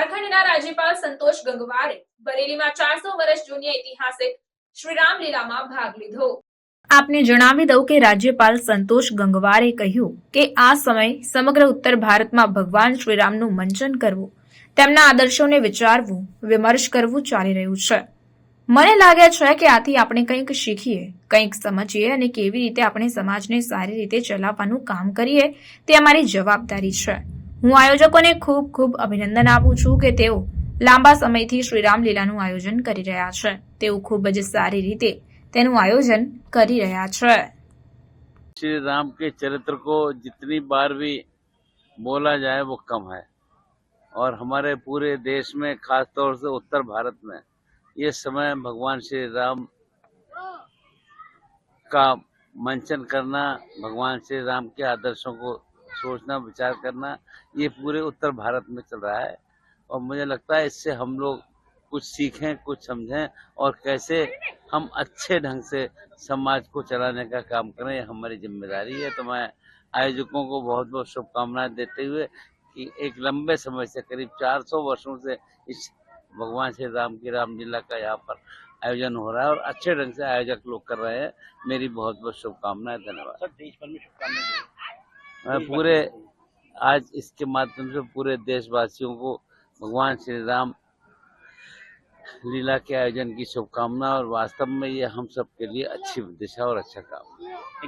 ઝારખંડના રાજ્યપાલ સંતોષ ગંગવારે બરેલીમાં ચારસો વર્ષ જૂની ઐતિહાસિક શ્રીરામ ભાગ લીધો આપને જણાવી દઉં કે રાજ્યપાલ સંતોષ ગંગવારે કહ્યું કે આ સમય સમગ્ર ઉત્તર ભારતમાં ભગવાન શ્રીરામનું મંચન કરવું તેમના આદર્શોને વિચારવું વિમર્શ કરવું ચાલી રહ્યું છે મને લાગે છે કે આથી આપણે કંઈક શીખીએ કંઈક સમજીએ અને કેવી રીતે આપણે સમાજને સારી રીતે ચલાવવાનું કામ કરીએ તે અમારી જવાબદારી છે હું આયોજકોને ખૂબ ખૂબ અભિનંદન આપું છું કે તેઓ લાંબા સમયથી શ્રીરામ લીલાનું આયોજન કરી રહ્યા છે તેઓ ખૂબ જ સારી રીતે તેનું આયોજન કરી રહ્યા છે શ્રીરામ કે ચરિત્ર કો જિતની બાર ભી બોલા જાય વો કમ હૈ ઓર હમારે પૂરે દેશ મે ખાસ તોર સે ઉત્તર ભારત મે યે સમય ભગવાન શ્રીરામ કા મંચન karna ભગવાન શ્રીરામ કે આદર્શો કો सोचना विचार करना ये पूरे उत्तर भारत में चल रहा है और मुझे लगता है इससे हम लोग कुछ सीखें कुछ समझें और कैसे हम अच्छे ढंग से समाज को चलाने का काम करें ये हमारी जिम्मेदारी है तो मैं आयोजकों को बहुत बहुत शुभकामनाएं देते हुए कि एक लंबे समय से करीब 400 वर्षों से इस भगवान श्री राम की राम जिला का यहाँ पर आयोजन हो रहा है और अच्छे ढंग से आयोजक लोग कर रहे हैं मेरी बहुत बहुत शुभकामनाएं धन्यवाद सर देश भर में शुभकामनाएं पूरे आज इसके माध्यम से पूरे देशवासियों को भगवान श्री राम लीला के आयोजन की शुभकामना और वास्तव में ये हम सब के लिए अच्छी दिशा और अच्छा काम